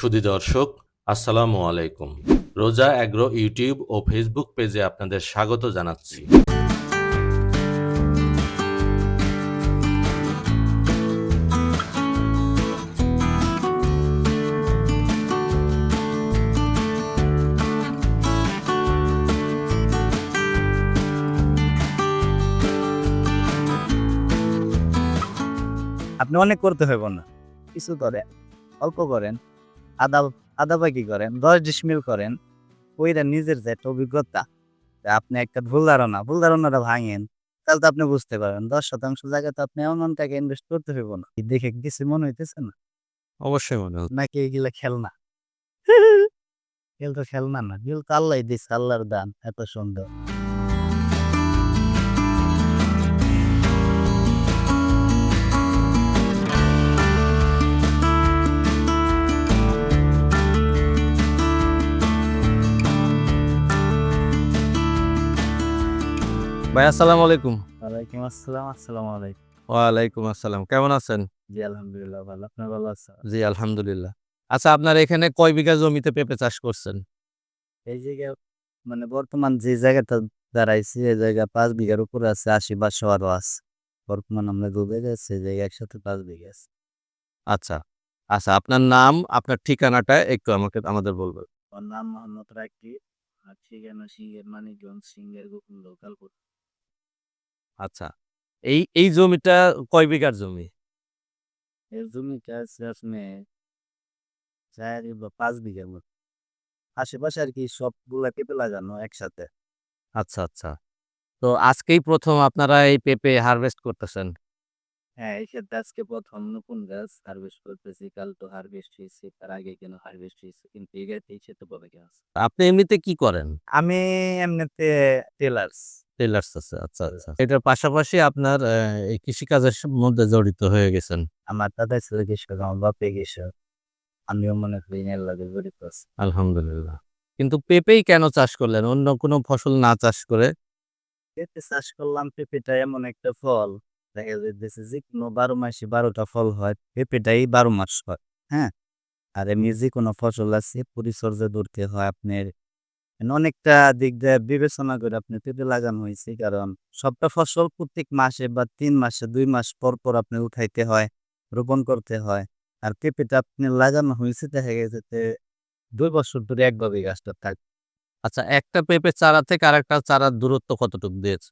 সুধী দর্শক, আসসালামু আলাইকুম। রোজা অ্যাগ্রো ইউটিউব ও ফেসবুক পেজে আপনাদের স্বাগত জানাচ্ছি। আপনি অনেক করতে হইব না। কিছু করেন, অল্প করেন। আদা আদা বাকি করেন দশ ডিসমিল করেন ওইটা নিজের যে একটা অভিজ্ঞতা আপনি একটা ভুল ধারণা ভুল ধারণাটা ভাঙেন তাহলে তো আপনি বুঝতে পারেন দশ শতাংশ জায়গায় তো আপনি এমন টাকা ইনভেস্ট করতে হইব না। দেখে কিছু মনে হইতেছে না? অবশ্যই মনে হচ্ছে। নাকি এগুলা খেলনা? খেল তো খেলনা না খেল তো আল্লাহ দিস আল্লাহর দান এত সুন্দর। ভাই আসসালামু আলাইকুম। ওয়ালাইকুম আসসালাম আসসালামু আলাইকুম। ওয়ালাইকুম আসসালাম কেমন আছেন? জি আলহামদুলিল্লাহ ভালো। আপনার ভালো আছে জি আলহামদুলিল্লাহ। আচ্ছা আপনার এখানে কয় বিঘা জমিতে পেঁপে চাষ করছেন? এই জায়গায় মানে বর্তমান যে জায়গাটা দাঁড়াইছি এই জায়গা পাঁচ বিঘার উপরে আছে আশি বা আরও আছে। বর্তমান আমরা দু বিঘা আছে এই জায়গা একসাথে পাঁচ বিঘা আছে। আচ্ছা আচ্ছা আপনার নাম আপনার ঠিকানাটা একটু আমাকে আমাদের বলবেন। ওর নাম মোহাম্মদ রাকি আর ঠিকানা সিংহের মানিকগঞ্জ সিংহের গোকুল লোকালপুর। আচ্ছা এই এই জমিটা কয় বিঘার জমি? এই জমিটা আছে আপনি চার বা পাঁচ বিঘার মতো। আশেপাশে আর কি সবগুলা পেঁপে লাগানো একসাথে। আচ্ছা আচ্ছা। তো আজকেই প্রথম আপনারা এই পেঁপে হারভেস্ট করতেছেন। হ্যাঁ এই ক্ষেত্রে আজকে প্রথম নতুন গাছ হারভেস্ট করতেছি কাল তো হারভেস্ট হয়েছে তার আগে কেন হারভেস্ট হয়েছে কিন্তু এই গাছ এই ক্ষেত্রে পাবে গাছ আপনি এমনিতে কি করেন? আমি এমনিতে টেলার্স টেলার্স আছে আচ্ছা আচ্ছা। এটার পাশাপাশি আপনার আহ, এই কৃষিকাজের মধ্যে জড়িত হয়ে গেছেন। আমার দাদা ছিল কৃষক আমার বাপে কৃষক। আমিও মনে করি এর লাগে জড়িত আছি। আলহামদুলিল্লাহ। কিন্তু পেঁপেই কেন চাষ করলেন? অন্য কোনো ফসল না চাষ করে? পেঁপে চাষ করলাম পেঁপেটা এমন একটা ফল। দেখা যাইতেছে যে কোনো বারো মাসে বারোটা ফল হয়, পেঁপেটাই বারো মাস হয় হ্যাঁ? আর এমনি যে কোনো ফসল আছে, পরিচর্যা ধরতে হয় আপনার। অনেকটা দিক দিয়ে বিবেচনা করে আপনি পেঁপে লাগানো হয়েছে, কারণ সবটা ফসল প্রত্যেক মাসে বা তিন মাসে, দুই মাস পর পর আপনি উঠাইতে হয়, রোপণ করতে হয়। আর পেঁপেটা আপনি লাগানো হয়েছে, দেখা গেছে যে দুই বছর ধরে একভাবে গাছটা থাকে। আচ্ছা একটা পেঁপে চারা থেকে আরেকটা চারার দূরত্ব কতটুকু দিয়েছে?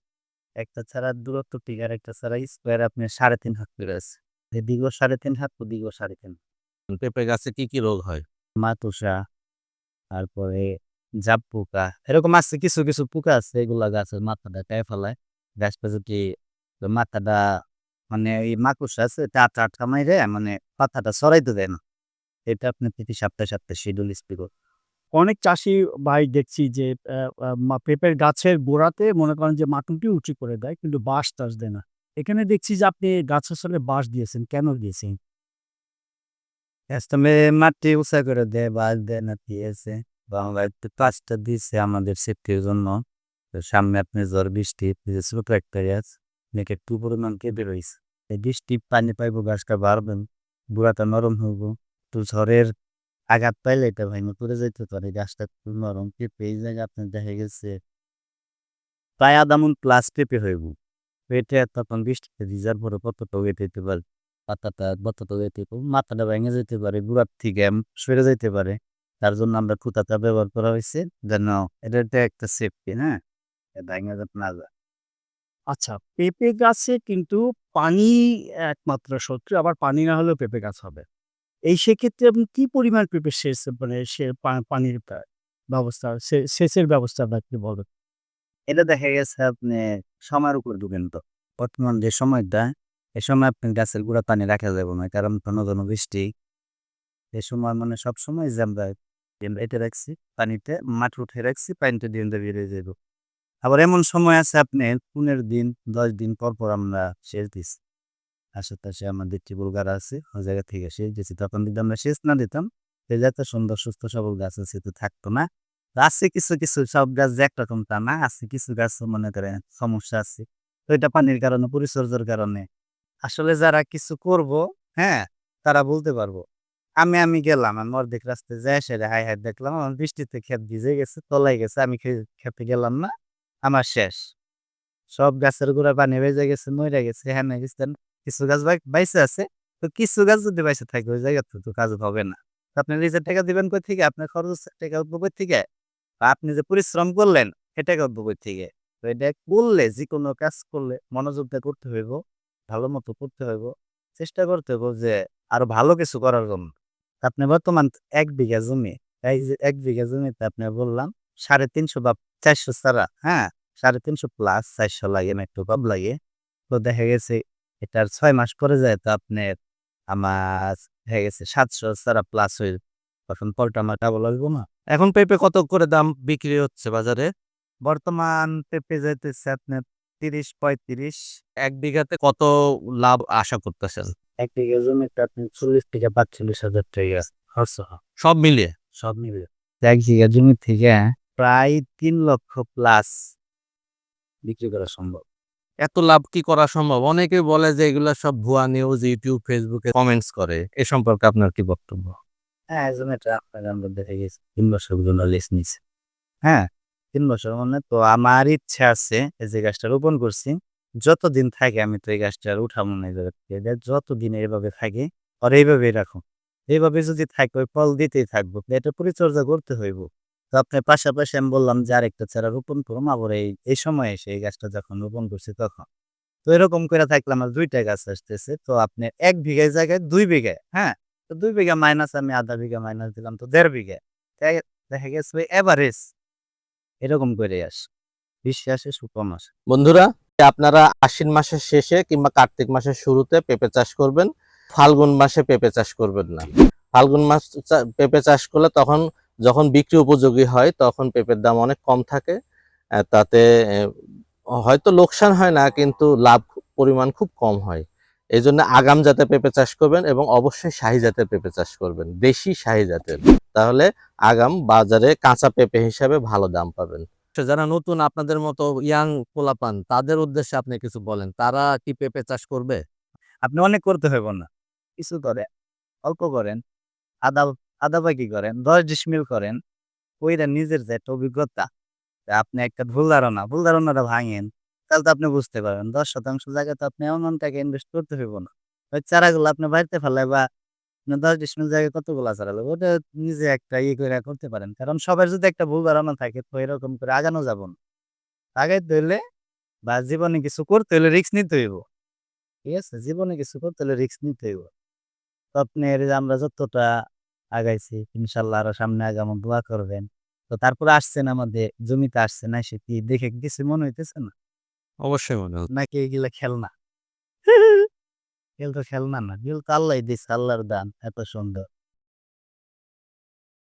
একটা ছাড়া দূরত্ব ঠিক আর একটা ছাড়া স্কোয়ার আপনি সাড়ে তিন হাত করে আছে। এদিক সাড়ে তিন হাত ওদিক সাড়ে তিন পেঁপে গাছে কি কি রোগ হয়? মাতুসা তারপরে জাপ পোকা এরকম আছে কিছু কিছু পোকা আছে এগুলা গাছের মাথাটা টাই ফেলায়। গাছটা যদি মাথাটা মানে এই মাকুসা আছে আটটা আটকা মাইরে মানে পাতাটা সরাইতে দেয় না। এটা আপনি প্রতি সপ্তাহে সপ্তাহে শিডিউল স্প্রে করুন অনেক চাষি ভাই দেখছি যে পেঁপের গাছের গোড়াতে মনে করেন যে মাটুনটি উঁচু করে দেয়, কিন্তু বাঁশ টাস দেয় না। এখানে দেখছি যে আপনি গাছের সাথে বাঁশ দিয়েছেন, কেন দিয়েছেন? মাটি উঁচা করে দেয় বাস দেয় না, দিয়েছে। বাংলা একটু দিয়েছে আমাদের সেফটির জন্য। সামনে আপনি ঝড়, বৃষ্টি ছোট একটা গাছ একটু পরিমাণ কেঁপে রয়েছে। বৃষ্টি পানি পাইবো, গাছটা বাড়বেন বুড়াটা নরম হইব। তো ঝড়ের আঘাত পাইলে এটা ভাঙে পড়ে যাইতে পারে। গাছটা একটু নরম পেঁপে এই জায়গায় আপনার দেখা গেছে প্রায় আধা প্লাস পেঁপে হইব। পেটে তখন বৃষ্টিতে ভিজার পরে কতটা ওয়েট হইতে পারে? পাতাটা বত্তাটা যেতে পারে মাথাটা ভেঙে যেতে পারে, গুড়ার থেকে সরে যেতে পারে। তার জন্য আমরা খুঁতাটা ব্যবহার করা হয়েছে যেন এটা একটা একটা সেফটি হ্যাঁ? ভেঙে যাতে না যায় আচ্ছা পেঁপে গাছে কিন্তু পানি একমাত্র শত্রু, আবার পানি না হলেও পেঁপে গাছ হবে। এই সেক্ষেত্রে আপনি কি পরিমাণ পেঁপে সেচ মানে সে পানির ব্যবস্থা সেচের ব্যবস্থা আপনি বলবেন এটা দেখা গেছে আপনি সময়ের উপর ঢুকেন তো। বর্তমান যে সময়টা, এ সময় আপনি গাছের গুঁড়া পানি রাখা যাবে না, কারণ ঘন ঘন বৃষ্টি। এ সময় মানে সব সময় যে আমরা এটা রাখছি, পানিতে মাঠ উঠে রাখছি পানিটা দিয়ে দিয়ে বেরিয়ে যাব আবার এমন সময় আছে আপনি পনেরো দিন, দশ দিন পর পর আমরা সেচ দিচ্ছি। আশেপাশে আমাদের টিবুল গাড়া আছে, ওই জায়গা থেকে সেচ দিচ্ছি তখন যদি আমরা সেচ না দিতাম। তাহলে এত সুন্দর, সুস্থ, সবল গাছ আছে তো থাকতো না। আছে কিছু কিছু সব গাছ যে একরকম তা না, আছে কিছু গাছ মনে করেন সমস্যা আছে। তো এটা পানির কারণে, পরিচর্যার কারণে। আসলে যারা কিছু করব হ্যাঁ তারা বলতে পারব। আমি আমি গেলাম, আমি অর্ধেক রাস্তায় যাই, সেরে হাই হাই দেখলাম, আমার বৃষ্টিতে ক্ষেত ভিজে গেছে তলাই গেছে, আমি খেতে গেলাম না, আমার শেষ। সব গাছের গোড়া পানি বেজে গেছে মরে গেছে হ্যাঁ গেছে। কিছু গাছ বাই- বাইসে আছে, তো কিছু গাছ যদি বাইসে থাকে, ওই জায়গা তো কাজ হবে না। আপনি নিজের টাকা দিবেন কই থেকে? আপনার খরচ টাকা উঠবো কই থেকে? আপনি যে পরিশ্রম করলেন সে টাকা উঠবো কই থেকে? তো এটা করলে যে কোনো কাজ করলে মনোযোগ দিয়ে করতে হইব, ভালো মতো করতে হইব, চেষ্টা করতে হইব যে আরও ভালো কিছু করার জন্য। আপনি বর্তমান এক বিঘা জমি, এই যে এক বিঘা জমিতে আপনি বললাম, সাড়ে তিনশো বা চারশো ছাড়া হ্যাঁ? সাড়ে তিনশো প্লাস চারশো লাগে একটু কম লাগে। তো দেখা গেছে এটার ছয় মাস পরে যায় তো আপনার আমার হয়ে গেছে সাতশো ছাড়া প্লাস হয়ে তখন পরটা আমার ডাবল আসব না। এখন পেঁপে কত করে দাম বিক্রি হচ্ছে বাজারে? বর্তমান পেঁপে যাইতেছে আপনার তিরিশ পঁয়ত্রিশ। এক বিঘাতে কত লাভ আশা করতেছেন? এক বিঘা জমিতে আপনি চল্লিশ থেকে পাঁচচল্লিশ হাজার টাকা খরচ সব মিলিয়ে? সব মিলে এক বিঘা জমি থেকে প্রায় তিন লক্ষ প্লাস বিক্রি করা সম্ভব। এত লাভ কি করা সম্ভব? অনেকে বলে যে এগুলা সব ভুয়া নিউজ ইউটিউব ফেসবুকে কমেন্টস করে। এ সম্পর্কে আপনার কি বক্তব্য? হ্যাঁ আপনার আমরা দেখে গেছি। তিন বছর পর্যন্ত লিস নিছে হ্যাঁ তিন বছর মানে তো আমার ইচ্ছা আছে যে গাছটা রোপণ করছি। যতদিন থাকে আমি তো এই গাছটা উঠাবো না এই জায়গা থেকে। এটা যতদিন এইভাবে থাকে আর এইভাবেই রাখো। এইভাবে যদি থাকে ওই ফল দিতেই থাকব। এটা পরিচর্যা করতে হইব। তো আপনার পাশাপাশি আমি বললাম যে আরেকটা চারা রোপণ করুম আবার এই এই সময় এসে এই গাছটা যখন রোপণ করছি তখন। তো এরকম করে থাকলে আমার দুইটা গাছ আসতেছে। তো আপনি এক বিঘায় জায়গায় দুই বিঘায় হ্যাঁ? তো দুই বিঘা মাইনাস আমি আধা বিঘা মাইনাস দিলাম তো দেড় বিঘা। দেখা গেছে এভারেজ এরকম করে আস। বিশ্বাসে সুকম আসে বন্ধুরা, আপনারা আশ্বিন মাসের শেষে কিংবা কার্তিক মাসের শুরুতে পেঁপে চাষ করবেন। ফাল্গুন মাসে পেঁপে চাষ করবেন না। ফাল্গুন মাস পেঁপে চাষ করলে তখন যখন বিক্রি উপযোগী হয় তখন পেঁপের দাম অনেক কম থাকে। তাতে হয়তো লোকসান হয় না কিন্তু লাভ পরিমাণ খুব কম হয়। এই জন্য আগাম জাতের পেঁপে চাষ করবেন এবং অবশ্যই শাহি জাতের পেঁপে চাষ করবেন দেশি শাহি জাতের। তাহলে আগাম বাজারে কাঁচা পেঁপে হিসাবে ভালো দাম পাবেন। যারা নতুন আপনাদের মতো ইয়াং পোলাপান তাদের উদ্দেশ্যে আপনি কিছু বলেন। তারা কি পেঁপে চাষ করবে? আপনি অনেক করতে হইব না। কিছু করে অল্প করেন আদা আদা বাকি করেন, দশ ডিসমিল করেন ওইটা নিজের যে একটা অভিজ্ঞতা আপনি একটা ভুল ধারণা, ভুল ধারণাটা ভাঙেন, তাহলে তো আপনি বুঝতে পারবেন, দশ শতাংশ জায়গায় তো আপনি এমন টাকা ইনভেস্ট করতে হইব না। ওই চারাগুলো আপনি বাড়িতে ফেলে বা আপনি দশ ডিসমিল জায়গায় কতগুলো চারা লাগবে ওটা নিজে একটা ইয়ে করে করতে পারেন। কারণ সবার যদি একটা ভুল ধারণা থাকে, তো এরকম করে আগানো যাব না। আগাইতে হইলে বা জীবনে কিছু করতে হলে রিস্ক নিতে হইব। ঠিক আছে? জীবনে কিছু করতে হলে রিস্ক নিতে হইব। যে আমরা যতটা আগাইছি ইনশাল্লাহ আরও সামনে আগামো দোয়া করবেন। তো তারপরে আসছেন আমাদের জমিতে আসছে না সে কি দেখে কিছু মনে হইতেছে না? অবশ্যই মনে হচ্ছে। নাকি এগুলা খেলনা? খেল তো খেলনা না দিল তো আল্লাহ দিস আল্লাহর দান এত সুন্দর।